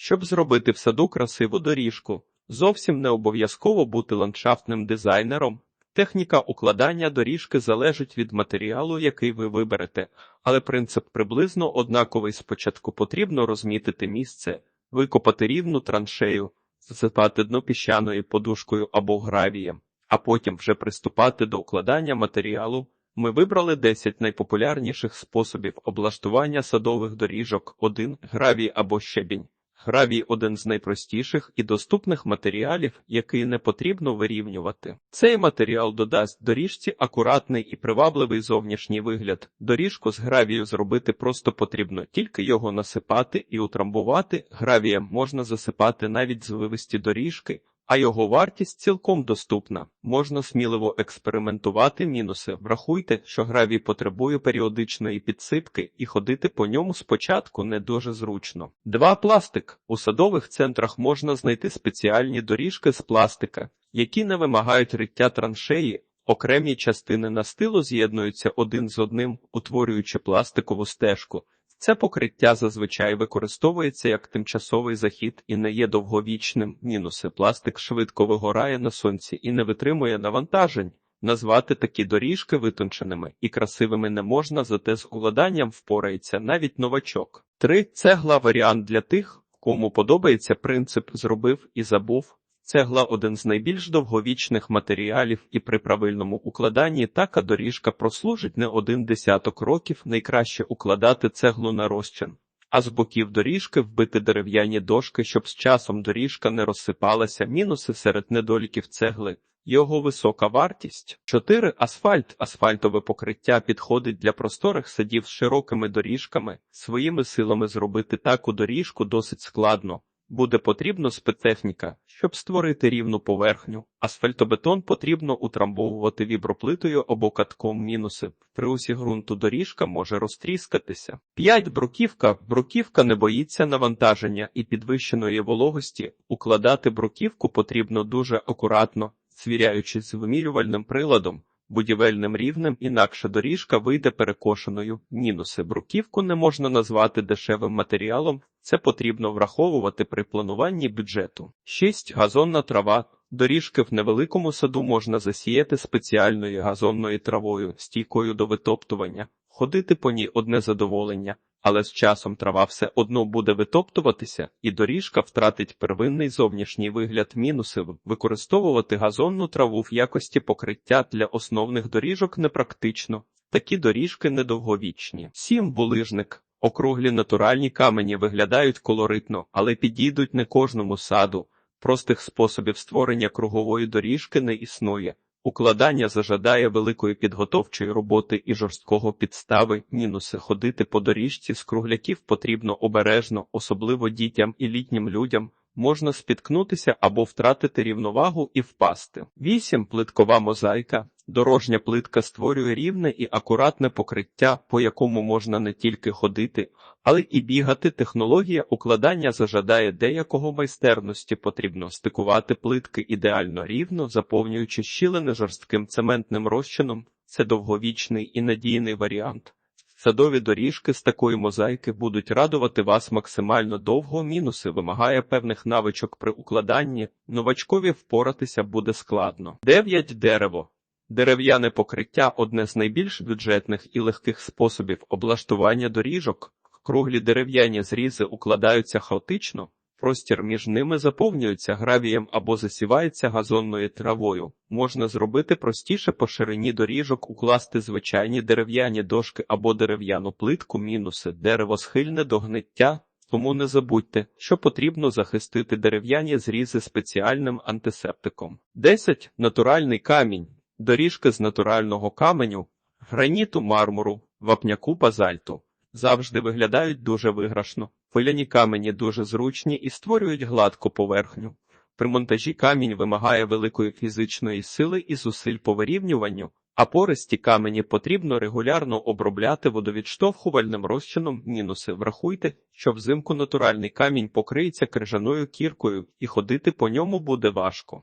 Щоб зробити в саду красиву доріжку, зовсім не обов'язково бути ландшафтним дизайнером. Техніка укладання доріжки залежить від матеріалу, який ви виберете, але принцип приблизно однаковий. Спочатку потрібно розмітити місце, викопати рівну траншею, засипати дно піщаною подушкою або гравієм, а потім вже приступати до укладання матеріалу. Ми вибрали 10 найпопулярніших способів облаштування садових доріжок. 1. гравій або щебінь. Гравій один з найпростіших і доступних матеріалів, який не потрібно вирівнювати. Цей матеріал додасть доріжці акуратний і привабливий зовнішній вигляд. Доріжку з гравію зробити просто потрібно тільки його насипати і утрамбувати. Гравієм можна засипати навіть звивисті доріжки, а його вартість цілком доступна. Можна сміливо експериментувати мінуси. Врахуйте, що гравій потребує періодичної підсипки, і ходити по ньому спочатку не дуже зручно. 2. Пластик. У садових центрах можна знайти спеціальні доріжки з пластика, які не вимагають риття траншеї. Окремі частини настилу з'єднуються один з одним, утворюючи пластикову стежку. Це покриття зазвичай використовується як тимчасовий захід і не є довговічним. Мінуси пластик швидко вигорає на сонці і не витримує навантажень. Назвати такі доріжки витонченими і красивими не можна, зате з уладанням впорається навіть новачок. 3. Цегла варіант для тих, кому подобається принцип зробив і забув. Цегла один з найбільш довговічних матеріалів, і при правильному укладанні така доріжка прослужить не один десяток років. Найкраще укладати цеглу на розчин, а з боків доріжки вбити дерев'яні дошки, щоб з часом доріжка не розсипалася. Мінуси серед недоліків цегли. Його висока вартість. 4. Асфальт. Асфальтове покриття підходить для просторих садів з широкими доріжками. Своїми силами зробити таку доріжку досить складно. Буде потрібно спецтехніка, щоб створити рівну поверхню. Асфальтобетон потрібно утрамбовувати віброплитою або катком мінуси. При усі ґрунту доріжка може розтріскатися. 5. Бруківка. Бруківка не боїться навантаження і підвищеної вологості. Укладати бруківку потрібно дуже акуратно, свіряючись з вимірювальним приладом. Будівельним рівнем інакше доріжка вийде перекошеною. Мінуси бруківку не можна назвати дешевим матеріалом, це потрібно враховувати при плануванні бюджету. 6. Газонна трава. Доріжки в невеликому саду можна засіяти спеціальною газонною травою, стійкою до витоптування, ходити по ній одне задоволення, але з часом трава все одно буде витоптуватися, і доріжка втратить первинний зовнішній вигляд мінуси. Використовувати газонну траву в якості покриття для основних доріжок непрактично. Такі доріжки недовговічні. 7. Булижник. Округлі натуральні камені виглядають колоритно, але підійдуть не кожному саду. Простих способів створення кругової доріжки не існує. Укладання зажадає великої підготовчої роботи і жорсткого підстави. Мінуси ходити по доріжці з кругляків потрібно обережно, особливо дітям і літнім людям. Можна спіткнутися або втратити рівновагу і впасти. 8. Плиткова мозаїка. Дорожня плитка створює рівне і акуратне покриття, по якому можна не тільки ходити, але і бігати. Технологія укладання зажадає деякого майстерності. Потрібно стикувати плитки ідеально рівно, заповнюючи щілини жорстким цементним розчином. Це довговічний і надійний варіант. Садові доріжки з такої мозаїки будуть радувати вас максимально довго. Мінуси вимагає певних навичок при укладанні. Новачкові впоратися буде складно. 9. Дерево. Дерев'яне покриття одне з найбільш бюджетних і легких способів облаштування доріжок. Круглі дерев'яні зрізи укладаються хаотично, простір між ними заповнюється гравієм або засівається газонною травою. Можна зробити простіше по ширині доріжок, укласти звичайні дерев'яні дошки або дерев'яну плитку, мінуси, дерево схильне до гниття. Тому не забудьте, що потрібно захистити дерев'яні зрізи спеціальним антисептиком. 10. Натуральний камінь. Доріжки з натурального каменю, граніту мармуру, вапняку базальту завжди виглядають дуже виграшно. Пиляні камені дуже зручні і створюють гладку поверхню. При монтажі камінь вимагає великої фізичної сили і зусиль по вирівнюванню, а пористі камені потрібно регулярно обробляти водовідштовхувальним розчином. Мінуси врахуйте, що взимку натуральний камінь покриється крижаною кіркою і ходити по ньому буде важко.